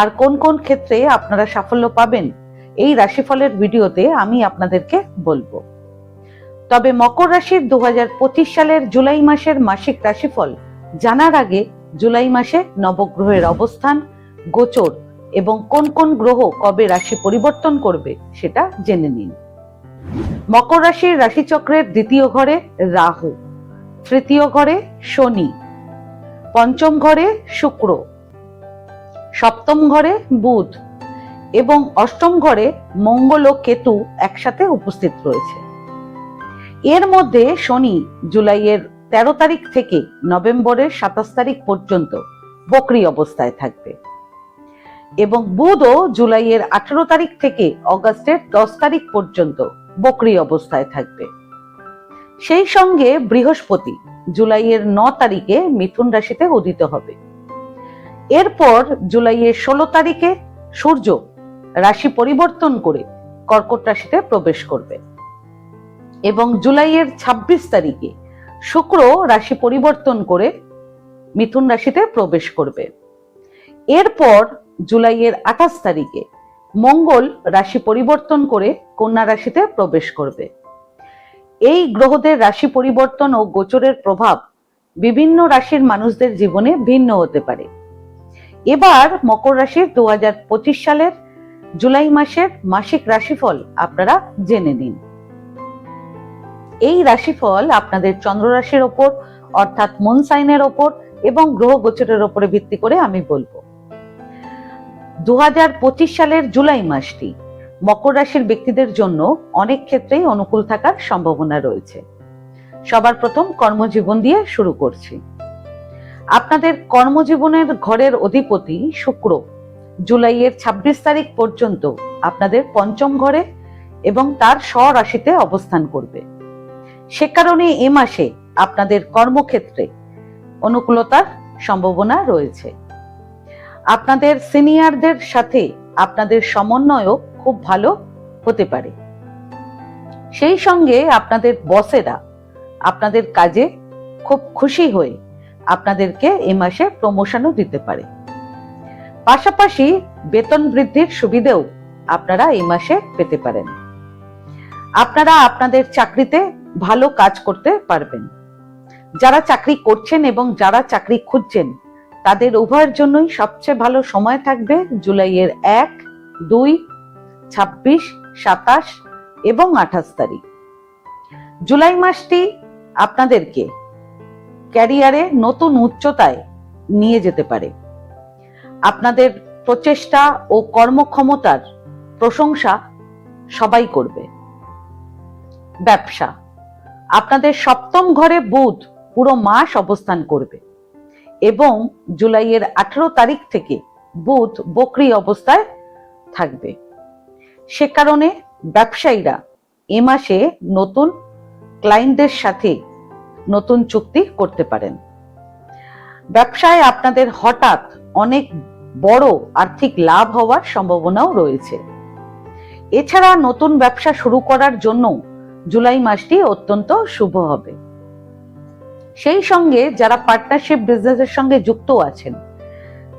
আর কোন কোন ক্ষেত্রে আপনারা সাফল্য পাবেন, এই রাশিফলের ভিডিওতে আমি আপনাদেরকে বলব। তবে মকর রাশির দু হাজার পঁচিশ সালের জুলাই মাসের মাসিক রাশিফল জানার আগে জুলাই মাসে নবগ্রহের অবস্থান, গোচর এবং কোন কোন গ্রহ কবে রাশি পরিবর্তন করবে সেটা জেনে নিন। মকর রাশির রাশিচক্রের দ্বিতীয় ঘরে রাহু, তৃতীয় ঘরে শনি, পঞ্চম ঘরে শুক্র সপ্তম ঘরে বুধ এবং অষ্টম ঘরে মঙ্গল ও কেতু একসাথে উপস্থিত রয়েছে। এর মধ্যে শনি জুলাইয়ের তেরো তারিখ থেকে নভেম্বরের সাতাশ তারিখ পর্যন্ত বকরি অবস্থায় থাকবে এবং বুধও জুলাইয়ের আঠারো তারিখ থেকে অগস্টের দশ তারিখ পর্যন্ত বকরি অবস্থায় থাকবে। সেই সঙ্গে বৃহস্পতি জুলাইয়ের ন তারিখে মিথুন রাশিতে উদিত হবে। এরপর জুলাইয়ের ষোলো তারিখে সূর্য রাশি পরিবর্তন করে কর্কট রাশিতে প্রবেশ করবে। এবং জুলাইয়ের ২৬ তারিখে শুক্র রাশি পরিবর্তন করে মিথুন রাশিতে প্রবেশ করবে। এরপর জুলাইয়ের আঠাশ তারিখে মঙ্গল রাশি পরিবর্তন করে কন্যা রাশিতে প্রবেশ করবে। এই গ্রহদের রাশি পরিবর্তন ও গোচরের প্রভাব বিভিন্ন রাশির মানুষদের জীবনে ভিন্ন হতে পারে। এবার মকর রাশির দু হাজার পঁচিশ সালের জুলাই মাসের মাসিক রাশিফল আপনারা জেনে নিন। এই রাশিফল আপনাদের চন্দ্র রাশির ওপর, অর্থাৎ মন সাইনের ওপর এবং গ্রহ গোচরের ওপরে ভিত্তি করে আমি বলব। দু হাজার পঁচিশ সালের জুলাই মাসটি মকর রাশির ব্যক্তিদের জন্য অনেক ক্ষেত্রেই অনুকূল থাকার সম্ভাবনা রয়েছে। সবার প্রথম কর্মজীবন দিয়ে শুরু করছি। আপনাদের কর্মজীবনের ঘরের অধিপতি শুক্র। জুলাইয়ের ২৬ তারিখ পর্যন্ত আপনাদের পঞ্চম ঘরে এবং তার স্বরাশিতে অবস্থান করবে। সে কারণে এ মাসে আপনাদের কর্মক্ষেত্রে অনুকূলতার সম্ভাবনা রয়েছে। আপনাদের সিনিয়রদের সাথে আপনাদের সমন্বয়ও খুব ভালো হতে পারে। সেই সঙ্গে আপনাদের বসেরা আপনাদের কাজে খুব খুশি হয়ে আপনাদেরকে এ মাসে প্রমোশনও দিতে পারে। পাশাপাশি বেতন বৃদ্ধির সুবিধেও আপনারা এই মাসে পেতে পারেন। আপনারা আপনাদের চাকরিতে ভালো কাজ করতে পারবেন। যারা চাকরি করছেন এবং যারা চাকরি খুঁজছেন, তাদের উভয়ের জন্যই সবচেয়ে ভালো সময় থাকবে জুলাইয়ের এক, দুই, ছাব্বিশ, সাতাশ এবং আঠাশ তারিখ। জুলাই মাসটি আপনাদেরকে ক্যারিয়ারে নতুন উচ্চতায় নিয়ে যেতে পারে। আপনাদের প্রচেষ্টা ও কর্মক্ষমতার প্রশংসা সবাই করবে। ব্যবসা। আপনাদের সপ্তম ঘরে বুধ পুরো মাস অবস্থান করবে এবং জুলাইয়ের আঠারো তারিখ থেকে বুধ বকরি অবস্থায় থাকবে। সে কারণে ব্যবসায়ীরা এ মাসে নতুন ক্লায়েন্টদের সাথে নতুন চুক্তি করতে পারেন। ব্যবসায় আপনাদের হঠাৎ অনেক বড় আর্থিক লাভ হওয়ার সম্ভাবনাও রয়েছে। এছাড়া নতুন ব্যবসা শুরু করার জন্য জুলাই মাসটি অত্যন্ত শুভ হবে। সেই সঙ্গে যারা পার্টনারশিপ বিজনেসের সঙ্গে যুক্ত আছেন,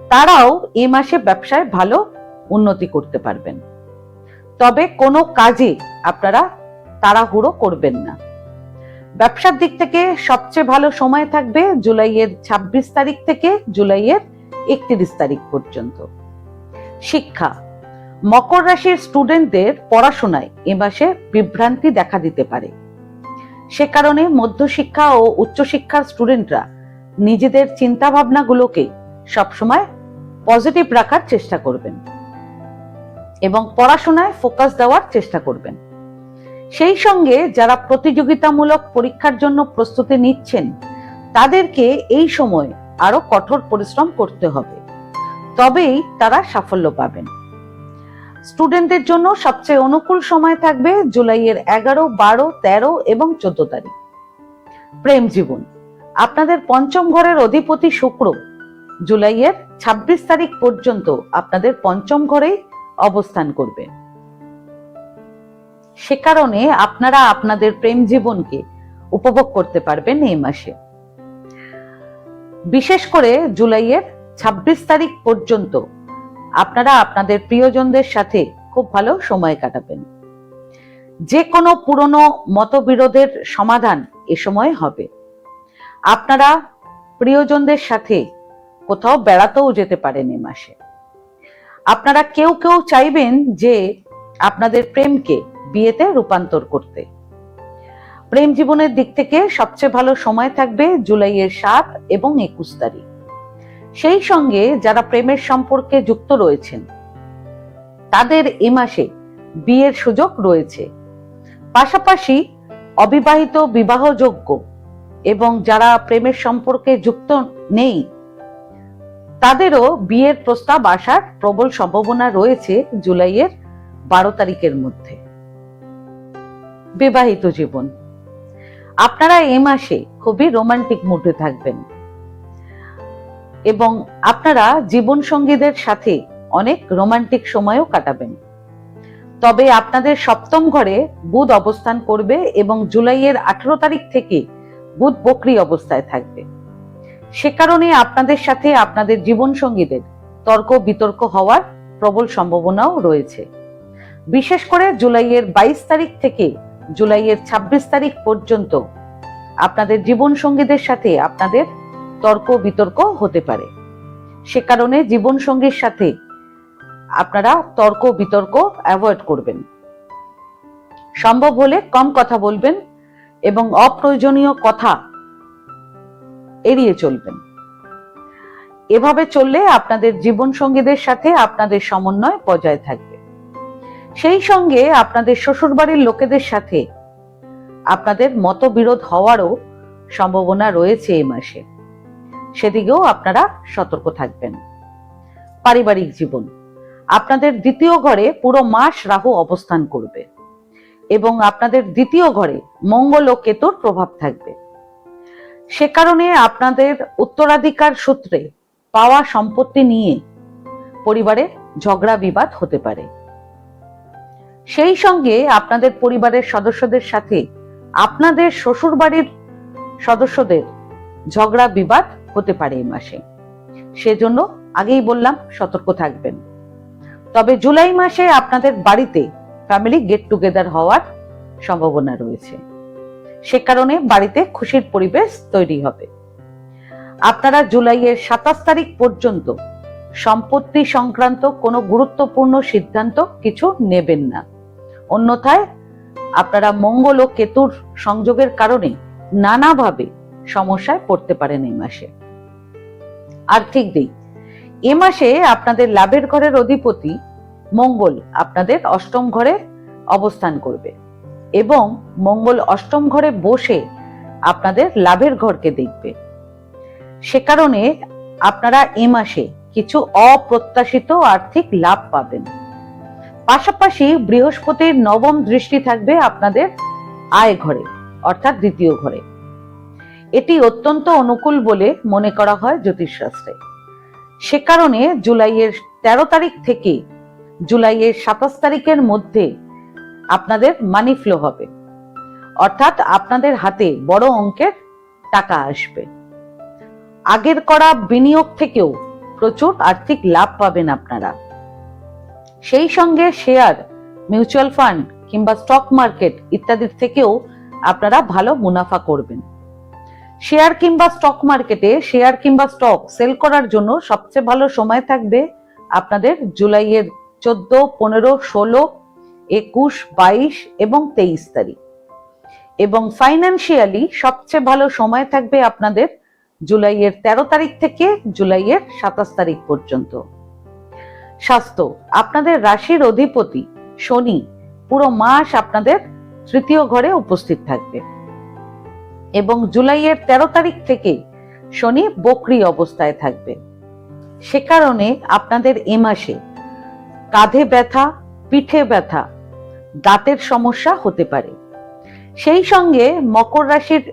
তারাও এ মাসে ব্যবসায় ভালো উন্নতি করতে পারবেন। তবে কোনো কাজে আপনারা তাড়াহুড়ো করবেন না। ব্যবসার দিক থেকে সবচেয়ে ভালো সময় থাকবে জুলাইয়ের ২৬ তারিখ থেকে জুলাইয়ের একত্রিশ তারিখ পর্যন্ত। শিক্ষা, মকর রাশির স্টুডেন্টদের পড়াশোনায় এ মাসে বিভ্রান্তি দেখা দিতে পারে। সে কারণে মধ্যশিক্ষা ও উচ্চশিক্ষার স্টুডেন্টরা নিজেদের চিন্তা ভাবনাগুলোকে সবসময় পজিটিভ রাখার চেষ্টা করবেন এবং পড়াশোনায় ফোকাস দেওয়ার চেষ্টা করবেন। সেই সঙ্গে যারা প্রতিযোগিতামূলক পরীক্ষার জন্য প্রস্তুতি নিচ্ছেন, তাদেরকে এই সময় আরও কঠোর পরিশ্রম করতে হবে। তবেই তারা সাফল্য পাবেন। স্টুডেন্টদের জন্য সবচেয়ে অনুকূল সময় থাকবে জুলাইয়ের এগারো, বারো, তেরো এবং চোদ্দ তারিখ। প্রেম জীবন। আপনাদের পঞ্চম ঘরের অধিপতি শুক্র জুলাইয়ের ২৬ তারিখ পর্যন্ত আপনাদের পঞ্চম ঘরেই অবস্থান করবে সে কারণে আপনারা আপনাদের প্রেম জীবনকে উপভোগ করতে পারবেন এই মাসে। বিশেষ করে জুলাইয়ের ২৬ তারিখ পর্যন্ত আপনারা আপনাদের প্রিয়জনদের সাথে খুব ভালো সময় কাটাবেন। যে কোনো পুরনো মতবিরোধের সমাধান এ সময় হবে। আপনারা প্রিয়জনদের সাথে কোথাও বেড়াতেও যেতে পারেন এ মাসে। আপনারা কেউ কেউ চাইবেন যে আপনাদের প্রেমকে বিয়েতে রূপান্তর করতে। প্রেম জীবনের দিক থেকে সবচেয়ে ভালো সময় থাকবে জুলাইয়ের সাত এবং একুশ তারিখ। সেই সঙ্গে যারা প্রেমের সম্পর্কে যুক্ত রয়েছেন, তাদের এ মাসে বিয়ের সুযোগ রয়েছে। পাশাপাশি অবিবাহিত বিবাহযোগ্য এবং যারা প্রেমের সম্পর্কে যুক্ত নেই, তাদেরও বিয়ের প্রস্তাব আসার প্রবল সম্ভাবনা রয়েছে জুলাইয়ের বারো তারিখের মধ্যে। বিবাহিত জীবন। আপনারা এ মাসে খুবই রোমান্টিক মুডে থাকবেন। এবং আপনারা জীবন সঙ্গীদের সাথে অনেক রোমান্টিক সময়ও কাটাবেন। তবে আপনাদের সপ্তম ঘরে বুধ অবস্থান করবে এবং জুলাইয়ের আঠারো তারিখ থেকে বুধ বকরি অবস্থায় থাকবে। সে কারণে আপনাদের সাথে আপনাদের জীবন সঙ্গীদের তর্ক বিতর্ক হওয়ার প্রবল সম্ভাবনাও রয়েছে। বিশেষ করে জুলাইয়ের বাইশ তারিখ থেকে জুলাইয়ের ২৬ তারিখ পর্যন্ত আপনাদের জীবন সঙ্গীদের সাথে আপনাদের তর্ক বিতর্ক হতে পারে। সে কারণে জীবন সঙ্গীর সাথে আপনারা তর্ক বিতর্ক অ্যাভয়েড করবেন। সম্ভব হলে কম কথা বলবেন এবং অপ্রয়োজনীয় কথা এড়িয়ে চলবেন। এভাবে চললে আপনাদের জীবন সঙ্গীদের সাথে আপনাদের সমন্বয় বজায় থাকবে। সেই সঙ্গে আপনাদের শ্বশুরবাড়ির লোকেদের সাথে আপনাদের মতবিরোধ হওয়ারও সম্ভাবনা রয়েছে এই মাসে। সেদিকেও আপনারা সতর্ক থাকবেন। পারিবারিক জীবন। আপনাদের দ্বিতীয় ঘরে পুরো মাস রাহু অবস্থান করবে এবং আপনাদের দ্বিতীয় ঘরে মঙ্গল ও কেতুর প্রভাব থাকবে। সে কারণে আপনাদের উত্তরাধিকার সূত্রে পাওয়া সম্পত্তি নিয়ে পরিবারে ঝগড়া বিবাদ হতে পারে। সেই সঙ্গে আপনাদের পরিবারের সদস্যদের সাথে আপনাদের শ্বশুরবাড়ির সদস্যদের ঝগড়া বিবাদ হতে পারে এই মাসে। সেজন্য আগেই বললাম, সতর্ক থাকবেন। তবে জুলাই মাসে আপনাদের বাড়িতে ফ্যামিলি গেট টুগেদার হওয়ার সম্ভাবনা রয়েছে। সে কারণে বাড়িতে খুশির পরিবেশ তৈরি হবে। আপনারা জুলাইয়ের সাতাশ তারিখ পর্যন্ত সম্পত্তি সংক্রান্ত কোনো গুরুত্বপূর্ণ সিদ্ধান্ত কিছু নেবেন না। অন্যথায় আপনারা মঙ্গল ও কেতুর সংযোগের কারণে নানাভাবে সমস্যায় পড়তে পারেন এই মাসে। আর্থিক দিক এ মাসে আপনাদের লাভের ঘরের অধিপতি মঙ্গল আপনাদের অষ্টম ঘরে অবস্থান করবে এবং মঙ্গল অষ্টম ঘরে বসে আপনাদের লাভের ঘরকে দেখবে। সে কারণে আপনারা এ মাসে কিছু অপ্রত্যাশিত আর্থিক লাভ পাবেন। পাশাপাশি বৃহস্পতির নবম দৃষ্টি থাকবে আপনাদের আয় ঘরে, অর্থাৎ দ্বিতীয় ঘরে। এটি অত্যন্ত অনুকূল বলে মনে করা হয় জ্যোতিষশাস্ত্রে। সে কারণে জুলাইয়ের তেরো তারিখ থেকে জুলাইয়ের সাতাশ তারিখের মধ্যে আপনাদের মানি ফ্লো হবে। অর্থাৎ আপনাদের হাতে বড় অঙ্কের টাকা আসবে। আগের করা বিনিয়োগ থেকেও প্রচুর আর্থিক লাভ পাবেন আপনারা। সেই সঙ্গে শেয়ার, মিউচুয়াল ফান্ড কিংবা স্টক মার্কেট ইত্যাদির থেকেও আপনারা ভালো মুনাফা করবেন। শেয়ার কিংবা স্টক মার্কেটে শেয়ার কিংবা স্টক সেল করার জন্য সবচেয়ে ভালো সময় থাকবে আপনাদের জুলাইয়ের চোদ্দ, পনেরো, ষোলো, একুশ, বাইশ এবং তেইশ তারিখ। এবং ফাইন্যান্সিয়ালি সবচেয়ে ভালো সময় থাকবে আপনাদের জুলাইয়ের তেরো তারিখ থেকে জুলাইয়ের সাতাশ তারিখ পর্যন্ত। স্বাস্থ্য, আপনাদের রাশির অধিপতি শনি পুরো মাস আপনাদের তৃতীয় ঘরে উপস্থিত থাকবে। এবং জুলাইয়ের তেরো তারিখ থেকে শনি বকরি অবস্থায় থাকবে। সে কারণে আপনাদের এ মাসে কাঁধে ব্যথা, পিঠে ব্যথা, দাঁতের সমস্যা হতে পারে। সেই সঙ্গে মকর রাশির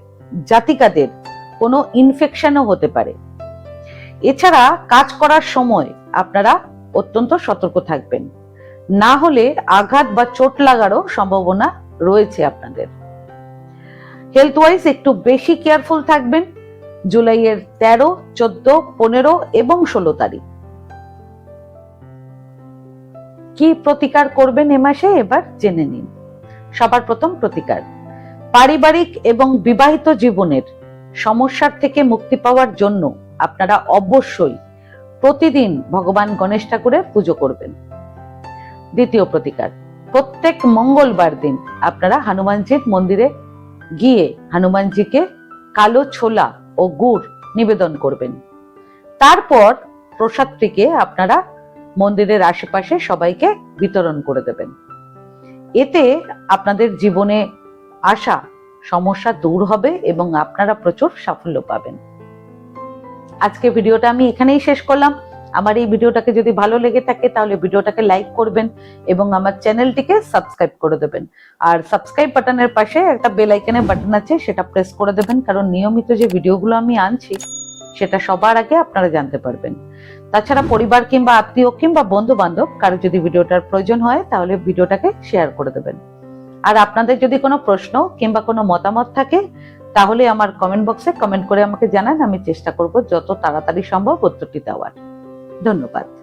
জাতিকাদের কোনো ইনফেকশনও হতে পারে। এছাড়া কাজ করার সময় আপনারা অত্যন্ত সতর্ক থাকবেন। না হলে আঘাত বা চোট লাগারও সম্ভাবনা রয়েছে আপনাদের। হেলথ ওয়াইজ একটু বেশি কেয়ারফুল থাকবেন। জুলাইয়ের তেরো, চোদ্দ, পনেরো এবং ষোলো তারিখ। কি প্রতিকার করবেন এ মাসে এবার জেনে নিন। সবার প্রথম প্রতিকার, পারিবারিক এবং বিবাহিত জীবনের সমস্যার থেকে মুক্তি পাওয়ার জন্য আপনারা অবশ্যই প্রতিদিন ভগবান গণেশ ঠাকুরের পুজো করবেন। দ্বিতীয় প্রতিকার, প্রত্যেক মঙ্গলবার দিন আপনারা হনুমানজির মন্দিরে গিয়ে হনুমানজিকে কালো ছোলা ও গুড় নিবেদন করবেন। তারপর প্রসাদটিকে আপনারা মন্দিরের আশেপাশে সবাইকে বিতরণ করে দেবেন। এতে আপনাদের জীবনে আসা সমস্যা দূর হবে এবং আপনারা প্রচুর সাফল্য পাবেন। আজকে ভিডিওটা আমি এখানেই শেষ করলাম। আমার এই ভিডিওটাকে যদি ভালো লেগে থাকে, তাহলে ভিডিওটাকে লাইক করবেন এবং আমার চ্যানেলটিকে সাবস্ক্রাইব করে দেবেন। আর সাবস্ক্রাইব বাটনের পাশে একটা বেল আইকনের বাটন আছে, সেটা প্রেস করে দেবেন, কারণ নিয়মিত যে ভিডিওগুলো আমি আনছি, সেটা সবার আগে আপনারা জানতে পারবেন। তাছাড়া পরিবার কিংবা আত্মীয় কিংবা বন্ধু বান্ধব কারও যদি ভিডিওটার প্রয়োজন হয়, তাহলে ভিডিওটাকে শেয়ার করে দেবেন। আর আপনাদের যদি কোনো প্রশ্ন কিংবা কোনো মতামত থাকে তাহলে আমার কমেন্ট বক্সে কমেন্ট করে আমাকে জানান, আমি চেষ্টা করব যত তাড়াতাড়ি সম্ভব উত্তরটি দেওয়ার। ধন্যবাদ।